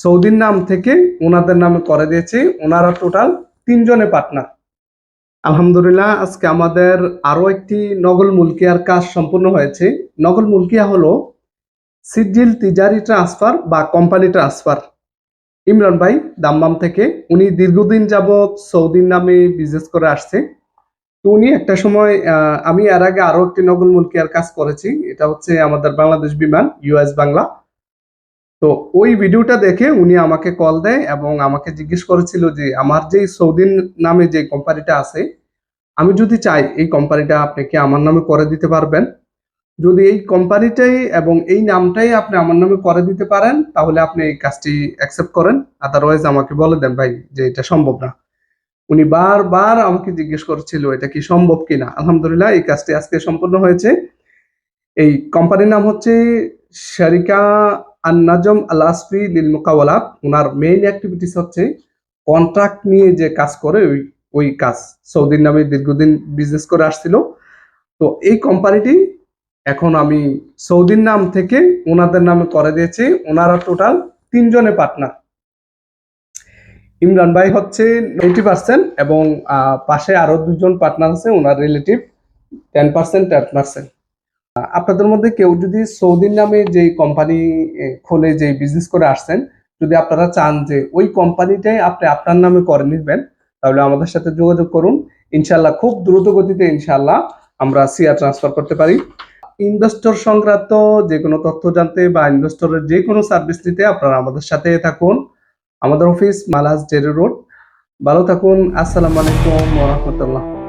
সৌদির নাম থেকে ওনাদের নামে করে দিয়েছি। ওনারা টোটাল তিনজনে পার্টনার আলহামদুলিল্লাহ, আজকে আমাদের আরও একটি নগল মুলকিয়ার কাজ সম্পূর্ণ হয়েছে। নগল মুলকিয়া হলো সিডিল তিজারি ট্রান্সফার বা কোম্পানি ট্রান্সফার ইমরান ভাই, দাম্মাম থেকে, উনি দীর্ঘদিন যাবৎ সৌদির নামে বিজনেস করে আসছে। তো উনি একটা সময় আমি এর আগে আরও একটি নগল মুলকিয়ার কাজ করেছি। এটা হচ্ছে আমাদের বাংলাদেশ বিমান ইউএস বাংলা তো ওই ভিডিওটা দেখে উনি আমাকে কল দেয় এবং আমাকে জিজ্ঞেস করেছিল যে, আমার যে সৌদিন নামে যে কোম্পানিটা আছে, আমি যদি চাই এই কোম্পানিটা আপনি কি আমার নামে করে দিতে পারবেন? যদি এই কোম্পানিটাই এবং এই নামটাই আপনি আমার নামে করে দিতে পারেন, তাহলে আপনি এই কাজটি অ্যাকসেপ্ট করেন। আদারওয়াইজ আমাকে বলে দেন, ভাই, যে এটা সম্ভব না। উনি বারবার আমাকে জিজ্ঞেস করেছিল, এটা কি সম্ভব কিনা? আলহামদুলিল্লাহ, এই কাজটি আজকে সম্পূর্ণ হয়েছে। এই কোম্পানির নাম হচ্ছে শারিকা আন নাজম আল আসফি লিল মোকাওয়ালাত ওনার মেইন অ্যাক্টিভিটিস হচ্ছে কন্ট্রাক্ট নিয়ে যে কাজ করে ওই ওই কাজ। সৌদির নামে দীর্ঘদিন বিজনেস করে আসছিল। তো এই কোম্পানিটি এখন আমি সৌদির নাম থেকে ওনাদের নামে করে দিয়েছি। ওনারা টোটাল তিনজনে পার্টনার ইমরান ভাই হচ্ছে এইটি পার্সেন্ট এবং পাশে আরও দুজন পার্টনার আছে ওনার relative ten percent ten percent আপনাদের মধ্যে কেউ যদি সৌদির নামে যে কোম্পানি খোলে যে বিজনেস করে আসছেন, যদি আপনারা চান যে ওই কোম্পানিটাই আপনি আপনার নামে করে নিবেন, তাহলে আমাদের সাথে যোগাযোগ করুন। ইনশাল্লাহ খুব দ্রুত গতিতে ইনশাল্লাহ আমরা সিআর ট্রান্সফার করতে পারি। ইনভেস্টর সংক্রান্ত যে কোনো তথ্য জানতে বা ইনভেস্টরের যে কোনো সার্ভিস নিতে আপনারা আমাদের সাথে থাকুন। আমাদের অফিস মালাজ জেরি রোড। ভালো থাকুন। আসসালামু আলাইকুম রহমতুল্লাহ।